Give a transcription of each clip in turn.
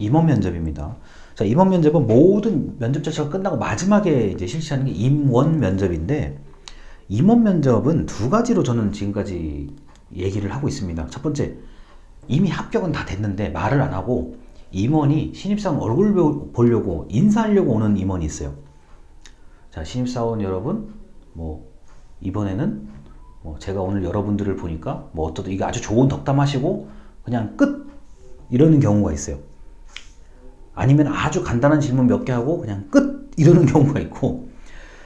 임원 면접입니다. 자, 임원 면접은 모든 면접 절차가 끝나고 마지막에 이제 실시하는 게 임원 면접인데 임원 면접은 두 가지로 저는 지금까지 얘기를 하고 있습니다. 첫 번째, 이미 합격은 다 됐는데 말을 안 하고 임원이 신입사원 얼굴 보- 보려고 인사하려고 오는 임원이 있어요. 자, 신입사원 여러분, 뭐 이번에는 뭐 제가 오늘 여러분들을 보니까 뭐 어떠다 이게 아주 좋은 덕담하시고 그냥 끝 이러는 경우가 있어요. 아니면 아주 간단한 질문 몇 개 하고 그냥 끝 이러는 경우가 있고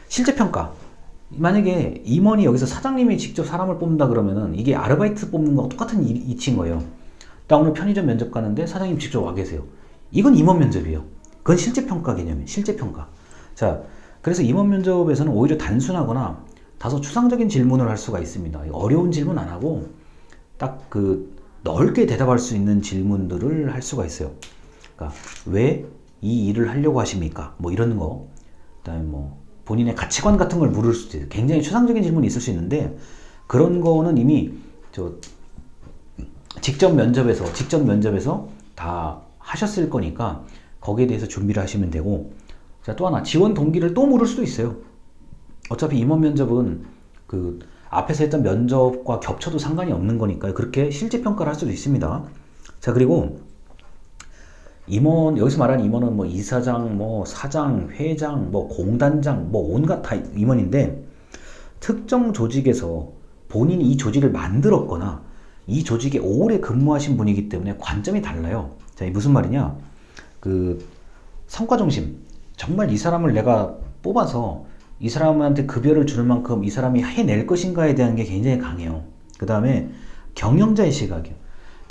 실제 평가 만약에 임원이 여기서 사장님이 직접 사람을 뽑는다 그러면은 이게 아르바이트 뽑는 거랑 똑같은 이- 이치인 거예요. 나 오늘 편의점 면접 가는데 사장님 직접 와 계세요. 이건 임원 면접이에요. 그건 실제 평가 개념이에요. 실제 평가. 자, 그래서 임원 면접에서는 오히려 단순하거나 다소 추상적인 질문을 할 수가 있습니다. 어려운 질문 안 하고 딱 그 넓게 대답할 수 있는 질문들을 할 수가 있어요. 그러니까 왜 이 일을 하려고 하십니까? 뭐 이런 거. 그다음에 뭐 본인의 가치관 같은 걸 물을 수도 있어요. 굉장히 추상적인 질문이 있을 수 있는데 그런 거는 이미 저 직접 면접에서 직접 면접에서 다 하셨을 거니까 거기에 대해서 준비를 하시면 되고 자 또 하나 지원 동기를 또 물을 수도 있어요. 어차피 임원 면접은 그 앞에서 했던 면접과 겹쳐도 상관이 없는 거니까요. 그렇게 실제 평가를 할 수도 있습니다. 자 그리고 임원 여기서 말하는 임원은 뭐 이사장, 뭐 사장, 회장, 뭐 공단장, 뭐 온갖 다 임원인데 특정 조직에서 본인이 이 조직을 만들었거나 이 조직에 오래 근무하신 분이기 때문에 관점이 달라요. 자, 이게 무슨 말이냐? 그 성과 중심. 정말 이 사람을 내가 뽑아서 이 사람한테 급여를 주는 만큼 이 사람이 해낼 것인가에 대한 게 굉장히 강해요. 그 다음에 경영자의 시각이요.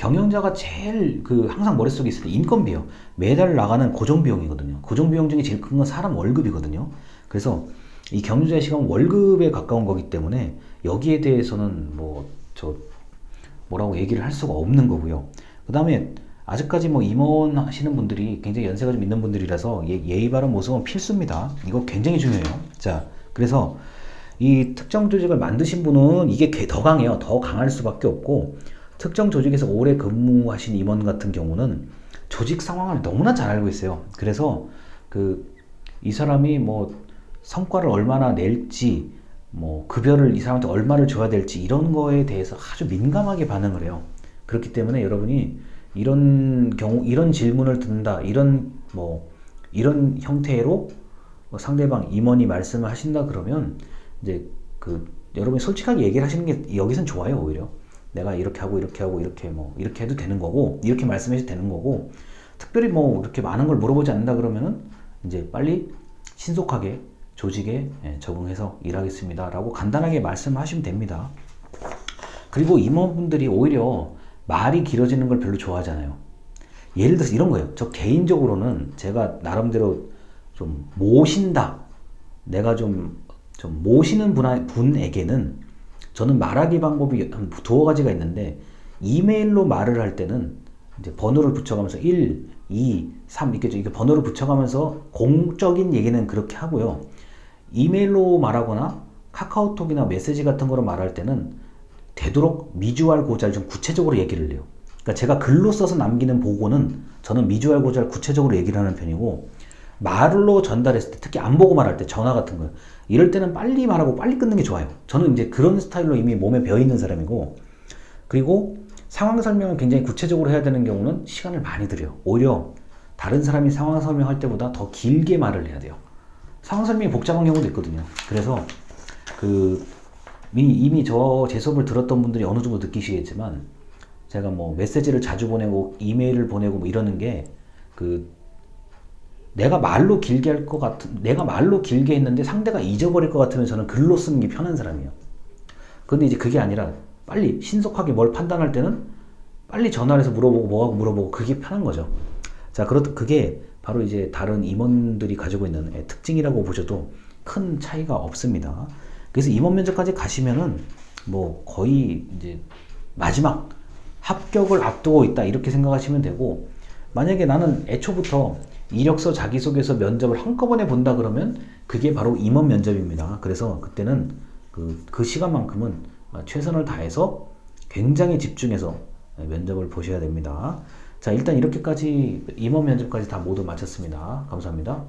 경영자가 제일 그 항상 머릿속에 있을 때 인건비요. 매달 나가는 고정 비용이거든요. 고정 비용 중에 제일 큰 건 사람 월급이거든요. 그래서 이 경영자의 시각은 월급에 가까운 거기 때문에 여기에 대해서는 뭐 저 뭐라고 얘기를 할 수가 없는 거고요. 그 다음에 아직까지 뭐 임원 하시는 분들이 굉장히 연세가 좀 있는 분들이라서 예, 예의 바른 모습은 필수입니다. 이거 굉장히 중요해요. 자, 그래서 이 특정 조직을 만드신 분은 이게 개- 더 강해요. 더 강할 수밖에 없고 특정 조직에서 오래 근무하신 임원 같은 경우는 조직 상황을 너무나 잘 알고 있어요. 그래서 그 이 사람이 뭐 성과를 얼마나 낼지 뭐 급여를 이 사람한테 얼마를 줘야 될지 이런 거에 대해서 아주 민감하게 반응을 해요. 그렇기 때문에 여러분이 이런 경우 이런 질문을 듣는다 이런 뭐 이런 형태로 뭐 상대방 임원이 말씀을 하신다 그러면 이제 그 여러분이 솔직하게 얘기를 하시는 게 여기선 좋아요 오히려 내가 이렇게 하고 이렇게 하고 이렇게 뭐 이렇게 해도 되는 거고 이렇게 말씀해도 되는 거고 특별히 뭐 이렇게 많은 걸 물어보지 않는다 그러면은 이제 빨리 신속하게 조직에 예, 적응해서 일하겠습니다 라고 간단하게 말씀하시면 됩니다. 그리고 임원분들이 오히려 말이 길어지는 걸 별로 좋아하잖아요. 예를 들어서 이런 거예요. 저 개인적으로는 제가 나름대로 좀 모신다. 내가 좀, 좀 모시는 분, 분에게는 저는 말하기 방법이 한 두어 가지가 있는데 이메일로 말을 할 때는 이제 번호를 붙여가면서 1, 2, 3 이렇게 이렇게 번호를 붙여가면서 공적인 얘기는 그렇게 하고요. 이메일로 말하거나 카카오톡이나 메시지 같은 거로 말할 때는 되도록 미주알 고잘 좀 구체적으로 얘기를 해요. 그러니까 제가 글로 써서 남기는 보고는 저는 미주알 고잘 구체적으로 얘기를 하는 편이고 말로 전달했을 때 특히 안 보고 말할 때 전화 같은 거 이럴 때는 빨리 말하고 빨리 끊는 게 좋아요. 저는 이제 그런 스타일로 이미 몸에 배어 있는 사람이고 그리고 상황 설명을 굉장히 구체적으로 해야 되는 경우는 시간을 많이 들여요. 오히려 다른 사람이 상황 설명할 때보다 더 길게 말을 해야 돼요. 상황 설명이 복잡한 경우도 있거든요. 그래서 그 이미, 이미 저 제 수업을 들었던 분들이 어느 정도 느끼시겠지만 제가 뭐 메시지를 자주 보내고 이메일을 보내고 뭐 이러는 게그 내가 말로 길게 할 것 같은 내가 말로 길게 했는데 상대가 잊어버릴 것 같으면 저는 글로 쓰는 게 편한 사람이에요. 근데 이제 그게 아니라 빨리 신속하게 뭘 판단할 때는 빨리 전화를 해서 물어보고 뭐하고 물어보고 그게 편한 거죠. 자, 그렇 그게 바로 이제 다른 임원들이 가지고 있는 예, 특징이라고 보셔도 큰 차이가 없습니다. 그래서 임원 면접까지 가시면은 뭐 거의 이제 마지막 합격을 앞두고 있다 이렇게 생각하시면 되고 만약에 나는 애초부터 이력서 자기소개서 면접을 한꺼번에 본다 그러면 그게 바로 임원 면접입니다. 그래서 그때는 그, 그 시간만큼은 최선을 다해서 굉장히 집중해서 면접을 보셔야 됩니다. 자, 일단 이렇게까지 임원 면접까지 다 모두 마쳤습니다. 감사합니다.